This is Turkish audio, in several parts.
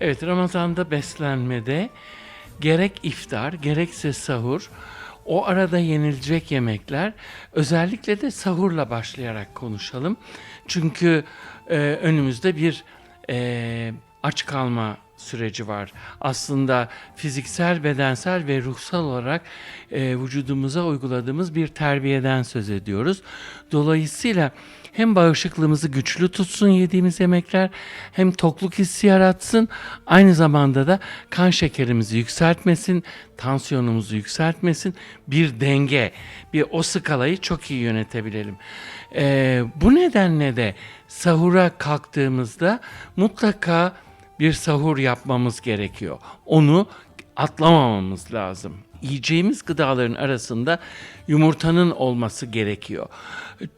Evet Ramazan'da beslenmede gerek iftar gerekse sahur o arada yenilecek yemekler özellikle de sahurla başlayarak konuşalım. Çünkü e, önümüzde bir e, aç kalma süreci var. Aslında fiziksel, bedensel ve ruhsal olarak e, vücudumuza uyguladığımız bir terbiyeden söz ediyoruz. Dolayısıyla hem bağışıklığımızı güçlü tutsun yediğimiz yemekler hem tokluk hissi yaratsın aynı zamanda da kan şekerimizi yükseltmesin, tansiyonumuzu yükseltmesin bir denge, bir o skalayı çok iyi yönetebilelim. Ee, bu nedenle de sahura kalktığımızda mutlaka bir sahur yapmamız gerekiyor. Onu atlamamamız lazım. Yiyeceğimiz gıdaların arasında yumurtanın olması gerekiyor.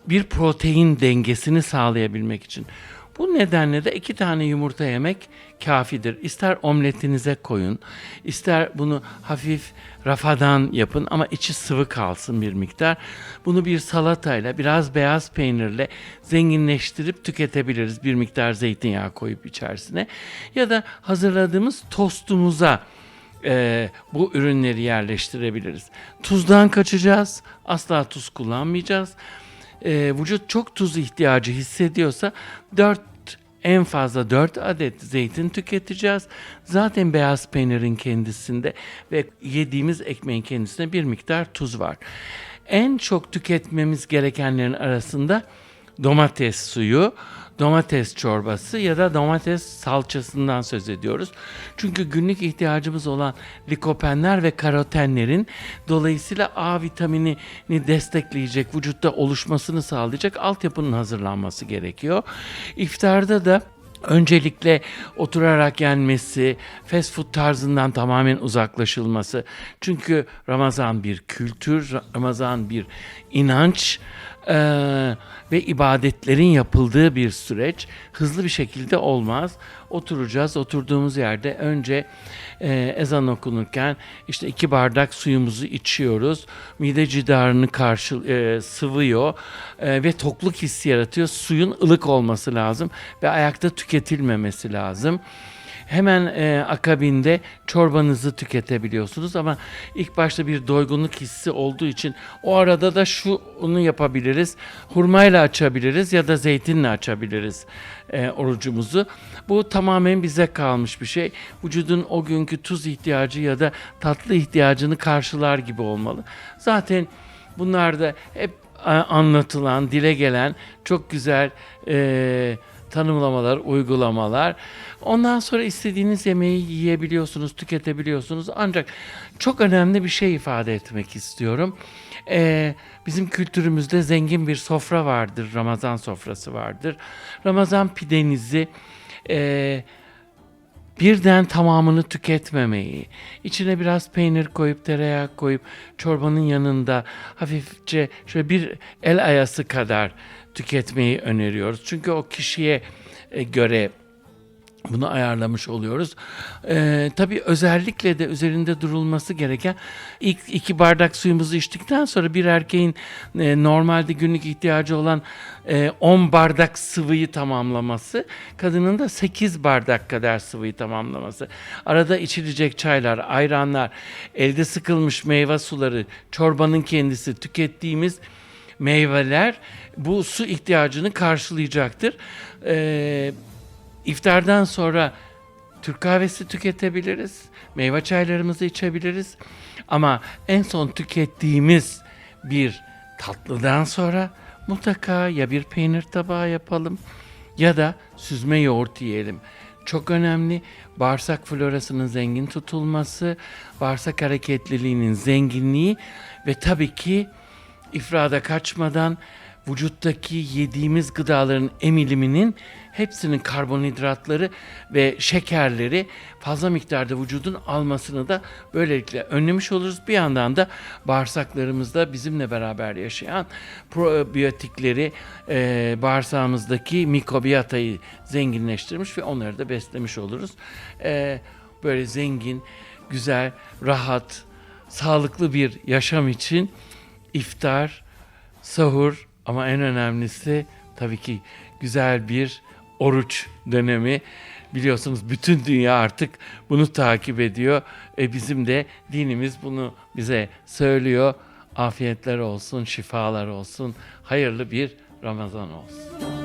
Bir protein dengesini sağlayabilmek için. Bu nedenle de iki tane yumurta yemek kafidir. İster omletinize koyun, ister bunu hafif rafadan yapın ama içi sıvı kalsın bir miktar. Bunu bir salatayla, biraz beyaz peynirle zenginleştirip tüketebiliriz. Bir miktar zeytinyağı koyup içerisine. Ya da hazırladığımız tostumuza e, bu ürünleri yerleştirebiliriz. Tuzdan kaçacağız. Asla tuz kullanmayacağız. E, vücut çok tuz ihtiyacı hissediyorsa 4 en fazla 4 adet zeytin tüketeceğiz. Zaten beyaz peynirin kendisinde ve yediğimiz ekmeğin kendisinde bir miktar tuz var. En çok tüketmemiz gerekenlerin arasında domates suyu, domates çorbası ya da domates salçasından söz ediyoruz. Çünkü günlük ihtiyacımız olan likopenler ve karotenlerin dolayısıyla A vitaminini destekleyecek, vücutta oluşmasını sağlayacak altyapının hazırlanması gerekiyor. İftarda da Öncelikle oturarak yenmesi, fast food tarzından tamamen uzaklaşılması. Çünkü Ramazan bir kültür, Ramazan bir inanç eee, ve ibadetlerin yapıldığı bir süreç. Hızlı bir şekilde olmaz. Oturacağız, oturduğumuz yerde önce eee, ezan okunurken işte iki bardak suyumuzu içiyoruz. Mide cidarını karşı eee, sıvıyor eee, ve tokluk hissi yaratıyor. Suyun ılık olması lazım ve ayakta tüketilmemesi lazım. Hemen e, akabinde çorbanızı tüketebiliyorsunuz ama ilk başta bir doygunluk hissi olduğu için o arada da şu onu yapabiliriz. Hurmayla açabiliriz ya da zeytinle açabiliriz e, orucumuzu. Bu tamamen bize kalmış bir şey. Vücudun o günkü tuz ihtiyacı ya da tatlı ihtiyacını karşılar gibi olmalı. Zaten bunlar da hep anlatılan, dile gelen çok güzel e, tanımlamalar, uygulamalar. Ondan sonra istediğiniz yemeği yiyebiliyorsunuz, tüketebiliyorsunuz. Ancak çok önemli bir şey ifade etmek istiyorum. Ee, bizim kültürümüzde zengin bir sofra vardır, Ramazan sofrası vardır. Ramazan pidenizi e, birden tamamını tüketmemeyi, içine biraz peynir koyup tereyağı koyup çorbanın yanında hafifçe şöyle bir el ayası kadar tüketmeyi öneriyoruz. Çünkü o kişiye e, göre bunu ayarlamış oluyoruz. Ee, tabii özellikle de üzerinde durulması gereken ilk iki bardak suyumuzu içtikten sonra bir erkeğin e, normalde günlük ihtiyacı olan e, 10 bardak sıvıyı tamamlaması, kadının da 8 bardak kadar sıvıyı tamamlaması. Arada içilecek çaylar, ayranlar, elde sıkılmış meyve suları, çorbanın kendisi, tükettiğimiz meyveler bu su ihtiyacını karşılayacaktır. Ee, İftardan sonra Türk kahvesi tüketebiliriz. Meyve çaylarımızı içebiliriz. Ama en son tükettiğimiz bir tatlıdan sonra mutlaka ya bir peynir tabağı yapalım ya da süzme yoğurt yiyelim. Çok önemli bağırsak florasının zengin tutulması, bağırsak hareketliliğinin zenginliği ve tabii ki ifrada kaçmadan vücuttaki yediğimiz gıdaların emiliminin hepsinin karbonhidratları ve şekerleri fazla miktarda vücudun almasını da böylelikle önlemiş oluruz. Bir yandan da bağırsaklarımızda bizimle beraber yaşayan probiyotikleri e, bağırsağımızdaki mikrobiyatayı zenginleştirmiş ve onları da beslemiş oluruz. E, böyle zengin, güzel, rahat, sağlıklı bir yaşam için iftar, sahur ama en önemlisi tabii ki güzel bir oruç dönemi. biliyorsunuz bütün dünya artık bunu takip ediyor. E bizim de dinimiz bunu bize söylüyor. Afiyetler olsun, şifalar olsun, hayırlı bir Ramazan olsun.